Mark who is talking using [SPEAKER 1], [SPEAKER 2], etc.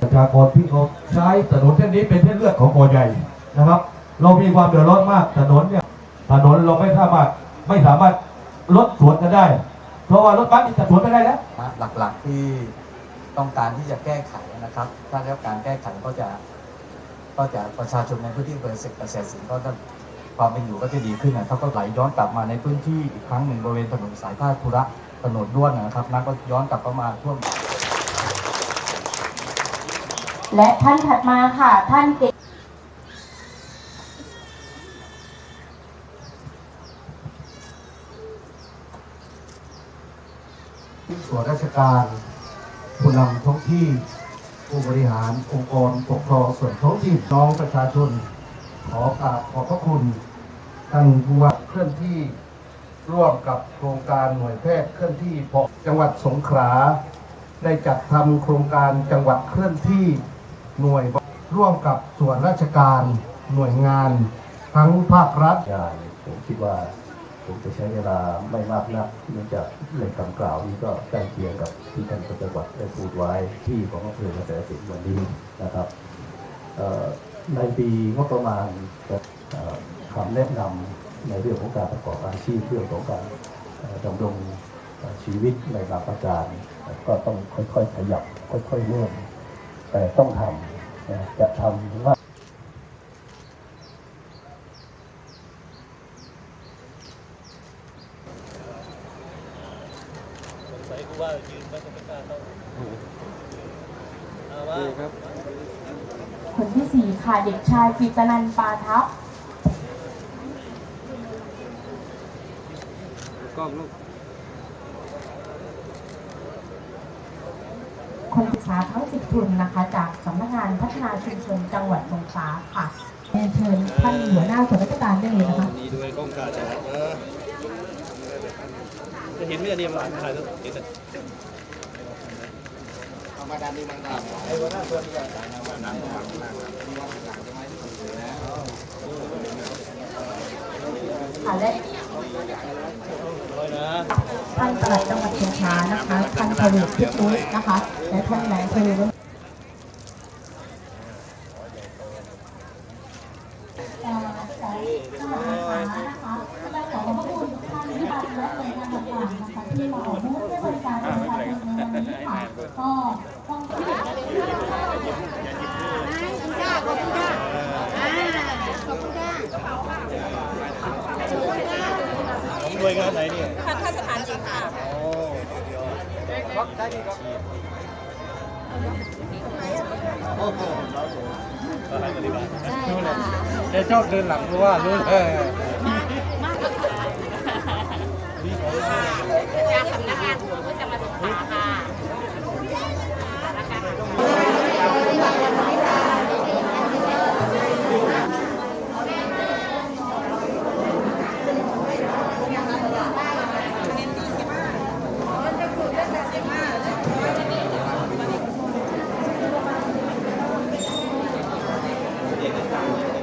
[SPEAKER 1] ประชากรที่เขาใช้ถนนเส้นนี้เป็นเส้นเลือดของบ่อใหญ่นะครับ เรามีความเดือดร้อนมากถนนเนี่ยถนนเราไม่สามารถไม่สามารถลดสวนกันได้ เพราะว่ารถบัสนี่จะสวนไม่ได้แล้ว
[SPEAKER 2] หลักๆที่ต้องการที่จะแก้ไขนะครับ ถ้าได้รับการแก้ไขก็จะก็จะประชาชนในพื้นที่อำเภอเสกเกษตรศิลป์ก็จะ ความเป็นอยู่ก็จะดีขึ้นนะครับก็ไหลย้อนกลับมาในพื้นที่อีกครั้งหนึ่งบริเวณถนนสายท่าธุระถนนด้วนนะครับน้ำก็ย้อนกลับเข้ามาท่วม
[SPEAKER 3] และท่านถัดมาค่ะ ท่านเก
[SPEAKER 1] ส่วนราชการผู้นำท้องที่ผู้บริหารองค์กรปกครองส่วนท้องถิ่นน้องประชาชน ขอกราบขอบพระคุณท่านผู้ว่าเคลื่อนที่ร่วมกับโครงการหน่วยแพทย์เคลื่อนที่พอจังหวัดสงขลาได้จัดทำโครงการจังหวัดเคลื่อนที่หน่วยร่วมกับส่วนราชการหน่วยงาน ทั้งภาครัฐ
[SPEAKER 4] งานผมคิดว่าผมจะใช้เวลาไม่มากนักเนื่องจากในคำกล่าวนี้ก็ใกล้เคียงกับที่ท่านจังหวัดได้พูดไว้ที่ของอำเภอกระแสสินวันนี้นะครับ ในปีงบประมาณจะเอ่อคำแนะนำในเรื่องของการประกอบอาชีพเรื่องของการดำรงชีวิตในบางประการก็ต้องค่อยๆขยับค่อยๆเริ่มแต่ต้องทำจะทำว่า
[SPEAKER 3] คนที่สี่ค่ะ เด็กชายกิตนันปาทับคนศึกษาทั้งสิบทุนนะคะ จากสำนักงานพัฒนาชุมชนจังหวัดสงขลาค่ะเรียนเชิญท่านหัวหน้าส่วนราชการได้เลยนะคะ
[SPEAKER 5] นี่ด้วยกล้องการจัดเออจะเห็นไม่ได้เรียมหลานถ่ายแล้วเห็นแต่
[SPEAKER 3] ค่ะและ
[SPEAKER 5] ร้อยนะ
[SPEAKER 3] ท่านปลัดจังหวัดสงขลานะคะ ท่านทวีพิพุนะคะ และท่านนายอำเภอเอ่อขอสวัสดีค่ะนะคะและขอขอบพระคุณท่านที่มาและหน่วยงานต่างๆนะคะที่มาร่วมให้บริการประชาชนในวันนี้ค่ะก็ต้อง
[SPEAKER 5] ของ หน่วยงานไหนเนี่ย
[SPEAKER 6] ทันทสถานจริงค่ะ
[SPEAKER 5] โอ้เดี๋ยวอะไรปฏิบัติ
[SPEAKER 7] แกชอบเดินหลังเพราะว่ารู้เลย